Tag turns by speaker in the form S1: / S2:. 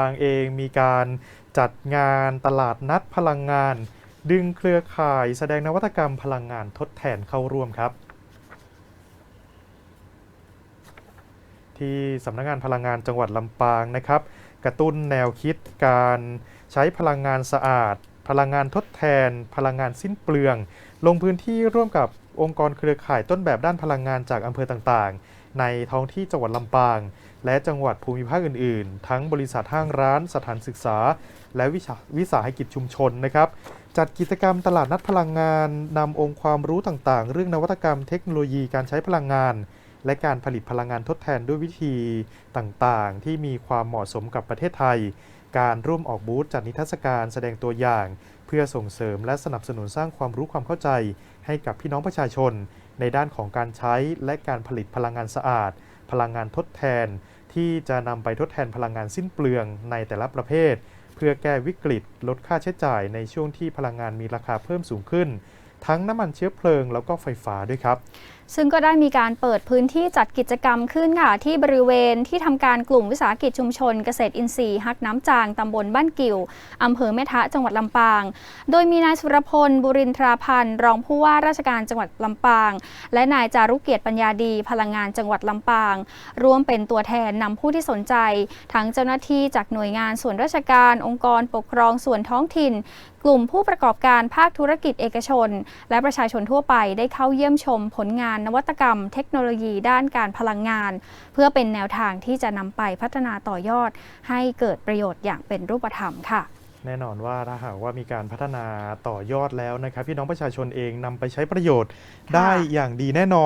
S1: ปางเองมีการจัดงานตลาดนัดพลังงาน ดึงเครือข่ายแสดงนวัตกรรมพลังงานทดแทนเข้าร่วมครับ ที่สำนักงานพลังงานจังหวัดลำปางนะครับ กระตุ้นแนวคิดการใช้พลังงานสะอาด พลังงานทดแทน พลังงานสิ้นเปลือง ลงพื้นที่ร่วมกับองค์กรเครือข่ายต้นแบบด้านพลังงานจากอำเภอต่างๆ ในท้องที่จังหวัดลำปาง และจังหวัดภูมิภาคอื่นๆ ทั้งบริษัทห้างร้าน สถานศึกษา และวิวสาหกิจชุมชนนะครับ จัดกิจกรรมตลาดนัดพลังงานนำองค์ความรู้ต่างๆ เรื่องนวัตกรรมเทคโนโลยีการใช้พลังงาน และการผลิตพลังงานทดแทนด้วยวิธีต่างๆ ที่มีความเหมาะสมกับประเทศไทย การร่วมออกบูธจัดนิทรรศการแสดงตัวอย่าง พื่อส่งเสริมและสนับสนุนสร้างความรู้ความเข้าใจ ให้กับพี่น้องประชาชน ในด้านของการใช้และการผลิตพลังงานสะอาด พลังงานทดแทน ที่จะนำไปทดแทนพลังงานสิ้นเปลืองในแต่ละประเภท เพื่อแก้วิกฤต ลดค่าใช้จ่ายในช่วงที่พลังงานมีราคาเพิ่มสูงขึ้น ทั้งน้ำมันเชื้อเพลิงแล้วก็ไฟฟ้าด้วยครับ
S2: ซึ่งก็ได้มีการเปิดพื้นที่จัดกิจกรรมขึ้นค่ะที่บริเวณที่ทำการกลุ่มวิสาหกิจชุมชน เกษตรอินทรีย์ฮักน้ำจางตำบลบ้านกิ่วอำเภอแม่ทะจังหวัดลำปาง โดยมีนายสุรพล บุรินทราพันธ์ รองผู้ว่าราชการจังหวัดลำปาง และนายจารุเกียรติปัญญาดีพลังงานจังหวัดลำปาง ร่วมเป็นตัวแทนนำผู้ที่สนใจ ทั้งเจ้าหน้าที่จากหน่วยงานส่วนราชการองค์กรปกครองส่วนท้องถิ่นกลุ่มผู้ประกอบการภาคธุรกิจเอกชน และประชาชนทั่วไปได้เข้าเยี่ยมชมผลงานานนวัตกรรม เทคโนโลยีด้านการพลังงาน เพื่อเป็นแนวทางที่จะนำไปพัฒนาต่อยอด ให้เกิดประโยชน์อย่างเป็นรูปธรรมค่ะ
S1: แน่นอนว่าถ้าหากว่ามีการพัฒนาต่อยอดแล้วนะครับ พี่น้องประชาชนเองนำไปใช้ประโยชน์ได้อย่างดีแน่นอน